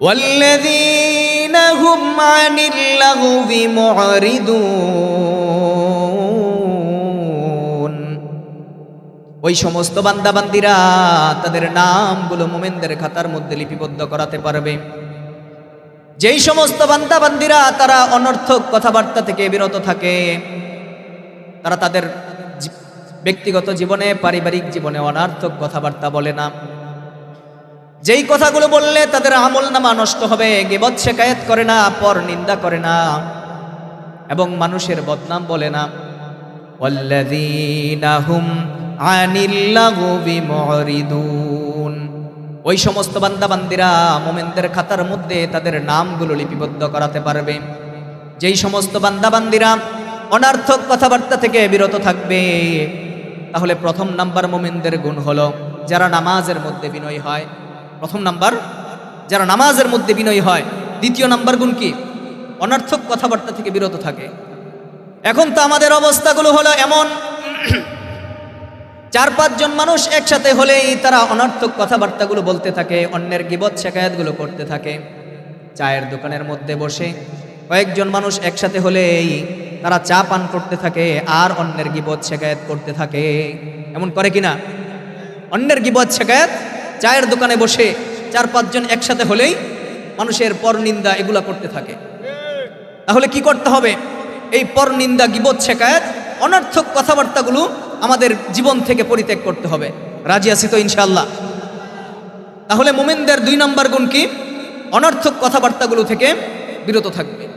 والذين هم عن اللغو معرضون ওই সমস্ত বান্দাবান্দিরা তাদের নামগুলো মোমেনদের খাতার মধ্যে লিপিবদ্ধ করাতে পারবে যেই সমস্ত বান্দাবান্দিরা তারা অনর্থক কথাবার্তা থেকে বিরত থাকে তারা তাদের জী- ব্যক্তিগত জীবনে পারিবারিক জীবনে অনার্থক কথাবার্তা বলে না যেই কথাগুলো বললে তাদের আমল নামা নষ্ট হবে, গেবত শেখায়ত করে না, পর নিন্দা করে না। এবং মানুষের বদনাম বলে না। ওই সমস্ত বান্দাবান্দিরা মোমেনদের খাতার মধ্যে তাদের নামগুলো লিপিবদ্ধ করাতে পারবে। যেই সমস্ত বান্দাবান্দিরা অনার্থক কথাবার্তা থেকে বিরত থাকবে, তাহলে প্রথম নাম্বার মোমেনদের গুণ হলো, যারা নামাজের মধ্যে বিনয় হয়। প্রথম নাম্বার, যারা নামাজের মধ্যে বিনয় হয়, দ্বিতীয় নাম্বার গুণ কি? অনার্থক কথাবার্তা থেকে বিরত থাকে। এখন তো আমাদের অবস্থাগুলো হলো এমন, চার পাঁচজন মানুষ একসাথে হলেই তারা অনার্থক কথাবার্তাগুলো বলতে থাকে, অন্যের গিবত শেখায়াতগুলো করতে থাকে। চায়ের দোকানের মধ্যে বসে কয়েকজন মানুষ একসাথে হলেই তারা চা পান করতে থাকে, আর অন্যের গিবত শেখায়াত করতে থাকে। এমন করে কিনা? অন্যের গিবত শেখায়াত চায়ের দোকানে বসে চার পাঁচজন একসাথে হলেই মানুষের পর নিন্দা এগুলা করতে থাকে। তাহলে কি করতে হবে? এই পর নিন্দা গিবত শেখায়াত অনর্থক কথাবার্তাগুলো আমাদের জীবন থেকে পরিত্যাগ করতে হবে। রাজি আছি তো ইনশাল্লাহ তাহলে মোমেনদের দুই নম্বর গুণ কি? অনর্থক কথাবার্তাগুলো থেকে বিরত থাকবে।